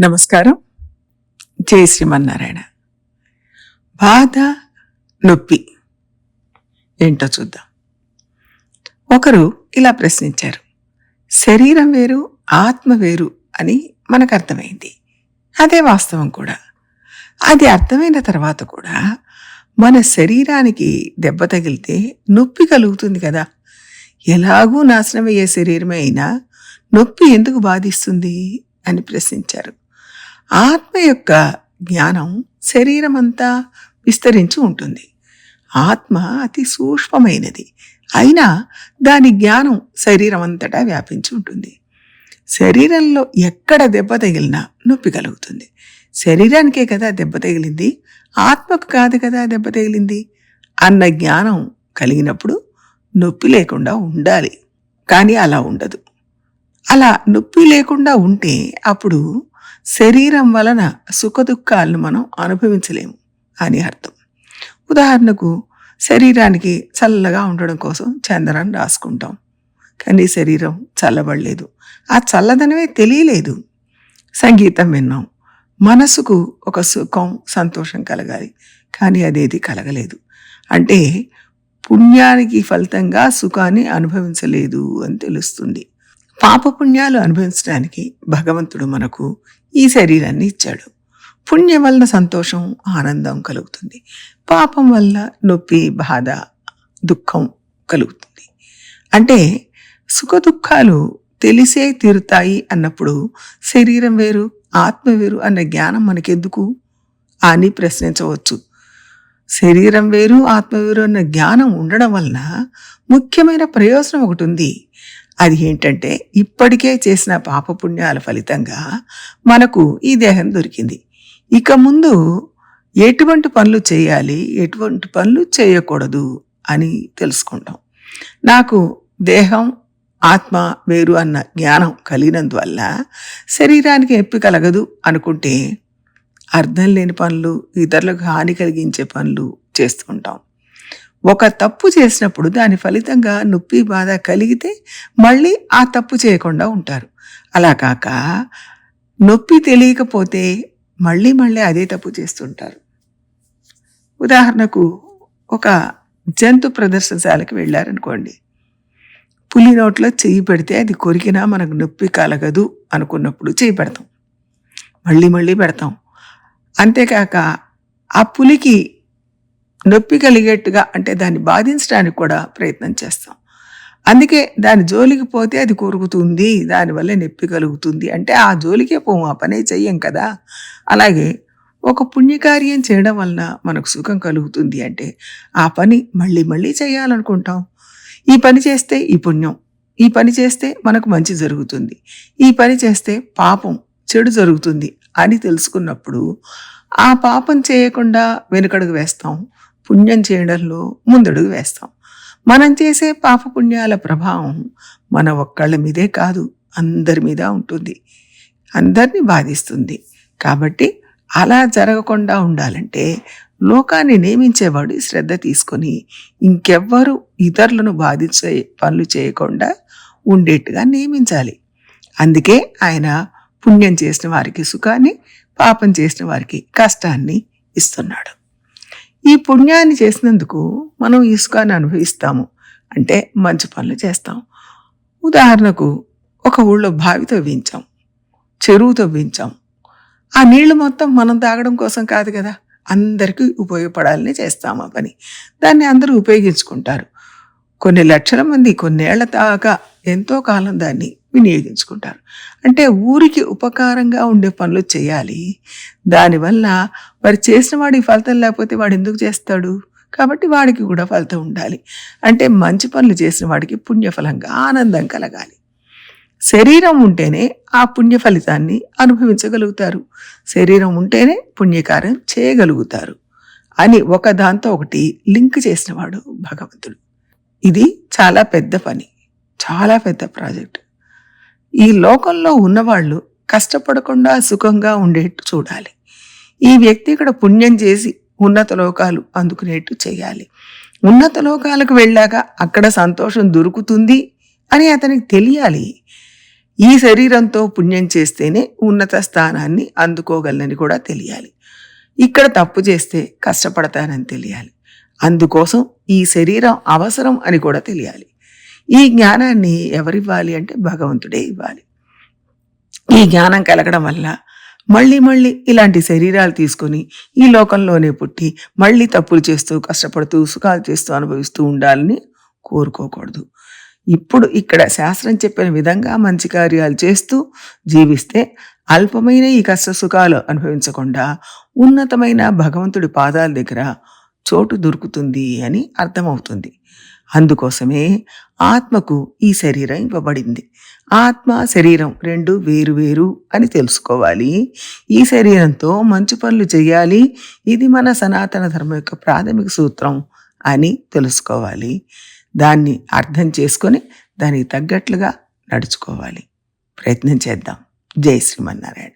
నమస్కారం. జై శ్రీమన్నారాయణ. బాధ నొప్పి ఏంటో చూద్దాం. ఒకరు ఇలా ప్రశ్నించారు. శరీరం వేరు ఆత్మ వేరు అని మనకు అర్థమైంది. అదే వాస్తవం కూడా. అది అర్థమైన తర్వాత కూడా మన శరీరానికి దెబ్బ తగిలితే నొప్పి కలుగుతుంది కదా. ఎలాగూ నాశనమయ్యే శరీరమే అయినా నొప్పి ఎందుకు బాధిస్తుంది అని ప్రశ్నించారు. ఆత్మ యొక్క జ్ఞానం శరీరం అంతా విస్తరించి ఉంటుంది. ఆత్మ అతి సూక్ష్మమైనది. అయినా దాని జ్ఞానం శరీరం అంతటా వ్యాపించి ఉంటుంది. శరీరంలో ఎక్కడ దెబ్బ తగిలినా నొప్పి కలుగుతుంది. శరీరానికే కదా దెబ్బ తగిలింది? ఆత్మకు కాదు కదా దెబ్బ తగిలింది? అన్న జ్ఞానం కలిగినప్పుడు నొప్పి లేకుండా ఉండాలి. కానీ అలా ఉండదు. అలా నొప్పి లేకుండా ఉంటే అప్పుడు శరీరం వలన సుఖదుఖాలను మనం అనుభవించలేము అని అర్థం. ఉదాహరణకు శరీరానికి చల్లగా ఉండడం కోసం చందనాన్ని రాసుకుంటాం. కానీ శరీరం చల్లబడలేదు. ఆ చల్లదనమే తెలియలేదు. సంగీతం విన్నాం. మనసుకు ఒక సుఖం సంతోషం కలగాలి. కానీ అదేది కలగలేదు. అంటే పుణ్యానికి ఫలితంగా సుఖాన్ని అనుభవించలేదు అని తెలుస్తుంది. పాపపుణ్యాలు అనుభవించడానికి భగవంతుడు మనకు ఈ శరీరాన్ని ఇచ్చాడు. పుణ్యం వల్ల సంతోషం ఆనందం కలుగుతుంది. పాపం వల్ల నొప్పి బాధ దుఃఖం కలుగుతుంది. అంటే సుఖ దుఃఖాలు తెలిసే తీరుతాయి అన్నప్పుడు శరీరం వేరు ఆత్మ వేరు అన్న జ్ఞానం మనకెందుకు? అని ప్రశ్నించవచ్చు. శరీరం వేరు ఆత్మ వేరు అన్న జ్ఞానం ఉండడం వలన ముఖ్యమైన ప్రయోజనం ఒకటి ఉంది. అది ఏంటంటే ఇప్పటికే చేసిన పాపపుణ్యాల ఫలితంగా మనకు ఈ దేహం దొరికింది. ఇక ముందు ఎటువంటి పనులు చేయాలి ఎటువంటి పనులు చేయకూడదు అని తెలుసుకుంటాం. నాకు దేహం ఆత్మ వేరు అన్న జ్ఞానం కలిగినందువల్ల శరీరానికి ఎప్పి కలగదు అనుకుంటే అర్థం లేని పనులు ఇతరులకు హాని కలిగించే పనులు చేస్తుంటాం ఒక తప్పు చేసినప్పుడు దాని ఫలితంగా నొప్పి బాధ కలిగితే మళ్ళీ ఆ తప్పు చేయకుండా ఉంటారు. అలా కాక నొప్పి తెలియకపోతే మళ్ళీ మళ్ళీ అదే తప్పు చేస్తుంటారు. ఉదాహరణకు ఒక జంతు ప్రదర్శనశాలకి వెళ్ళారనుకోండి. పులి నోట్లో చెయ్యి పెడితే అది కొరికినా మనకు నొప్పి కలగదు అనుకున్నప్పుడు చెయ్యి పెడతాం. మళ్ళీ మళ్ళీ పెడతాం. అంతేకాక ఆ పులికి నొప్పి కలిగేట్టుగా అంటే దాన్ని బాధించడానికి కూడా ప్రయత్నం చేస్తాం. అందుకే దాని జోలికి పోతే అది కొరుకుతుంది దానివల్ల నొప్పి కలుగుతుంది. అంటే ఆ జోలికే పోము ఆ పనే చెయ్యం కదా. అలాగే ఒక పుణ్యకార్యం చేయడం వలన మనకు సుఖం కలుగుతుంది అంటే ఆ పని మళ్ళీ మళ్ళీ చేయాలనుకుంటాం. ఈ పని చేస్తే ఈ పుణ్యం ఈ పని చేస్తే మనకు మంచి జరుగుతుంది. ఈ పని చేస్తే పాపం చెడు జరుగుతుంది అని తెలుసుకున్నప్పుడు ఆ పాపం చేయకుండా వెనుకడుగు వేస్తాం. పుణ్యం చేయడంలో ముందడుగు వేస్తాం. మనం చేసే పాపపుణ్యాల ప్రభావం మన ఒక్కళ్ళ మీదే కాదు అందరి మీద ఉంటుంది. అందరినీ బాధిస్తుంది. కాబట్టి అలా జరగకుండా ఉండాలంటే లోకాన్ని నియమించేవాడు శ్రద్ధ తీసుకొని ఇంకెవ్వరు ఇతరులను బాధించే పనులు చేయకుండా ఉండేట్టుగా నియమించాలి. అందుకే ఆయన పుణ్యం చేసిన వారికి సుఖాన్ని పాపం చేసిన వారికి కష్టాన్ని ఇస్తున్నాడు. ఈ పుణ్యాన్ని చేసినందుకు మనం ఇసుకాన్ని అనుభవిస్తాము. అంటే మంచి పనులు చేస్తాం. ఉదాహరణకు ఒక ఊళ్ళో బావి తవ్వించాం. చెరువు తవ్వించాం. ఆ నీళ్ళు మొత్తం మనం తాగడం కోసం కాదు కదా అందరికీ ఉపయోగపడాలని చేస్తాం ఆ పని. దాన్ని అందరూ ఉపయోగించుకుంటారు. కొన్ని లక్షల మంది కొన్నేళ్ళ దాకా ఎంతో కాలం దాన్ని వినియోగించుకుంటారు. అంటే ఊరికి ఉపకారంగా ఉండే పనులు చేయాలి. దానివల్ల మరి చేసిన వాడికి ఫలితం లేకపోతే వాడు ఎందుకు చేస్తాడు? కాబట్టి వాడికి కూడా ఫలితం ఉండాలి. అంటే మంచి పనులు చేసిన వాడికి పుణ్యఫలంగా ఆనందం కలగాలి. శరీరం ఉంటేనే ఆ పుణ్య ఫలితాన్ని అనుభవించగలుగుతారు. శరీరం ఉంటేనే పుణ్యకార్యం చేయగలుగుతారు అని ఒక దాంతో ఒకటి లింక్ చేసినవాడు భగవంతుడు. ఇది చాలా పెద్ద పని. చాలా పెద్ద ప్రాజెక్ట్. ఈ లోకంలో ఉన్నవాళ్ళు కష్టపడకుండా సుఖంగా ఉండేట్టు చూడాలి. ఈ వ్యక్తి ఇక్కడ పుణ్యం చేసి ఉన్నత లోకాలు అందుకునేట్టు చేయాలి. ఉన్నత లోకాలకు వెళ్ళాక అక్కడ సంతోషం దొరుకుతుంది అని అతనికి తెలియాలి. ఈ శరీరంతో పుణ్యం చేస్తేనే ఉన్నత స్థానాన్ని అందుకోగలనని కూడా తెలియాలి. ఇక్కడ తప్పు చేస్తే కష్టపడతానని తెలియాలి. అందుకోసం ఈ శరీరం అవసరం అని కూడా తెలియాలి. ఈ జ్ఞానాన్ని ఎవరివ్వాలి అంటే భగవంతుడే ఇవ్వాలి. ఈ జ్ఞానం కలగడం వల్ల మళ్ళీ మళ్ళీ ఇలాంటి శరీరాలు తీసుకొని ఈ లోకంలోనే పుట్టి మళ్ళీ తప్పులు చేస్తూ కష్టపడుతూ సుఖాలు చేస్తూ అనుభవిస్తూ ఉండాలని కోరుకోకూడదు. ఇప్పుడు ఇక్కడ శాస్త్రం చెప్పిన విధంగా మంచి కార్యాలు చేస్తూ జీవిస్తే అల్పమైన ఈ కష్ట సుఖాలు అనుభవించకుండా ఉన్నతమైన భగవంతుడి పాదాల దగ్గర చోటు దొరుకుతుంది అని అర్థమవుతుంది. అందుకోసమే ఆత్మకు ఈ శరీరం ఇవ్వబడింది. ఆత్మ శరీరం రెండు వేరు వేరు అని తెలుసుకోవాలి. ఈ శరీరంతో మంచి పనులు చేయాలి. ఇది మన సనాతన ధర్మం యొక్క ప్రాథమిక సూత్రం అని తెలుసుకోవాలి. దాన్ని అర్థం చేసుకొని దానికి తగ్గట్లుగా నడుచుకోవాలి. ప్రయత్నం చేద్దాం. జై శ్రీమన్నారాయణ.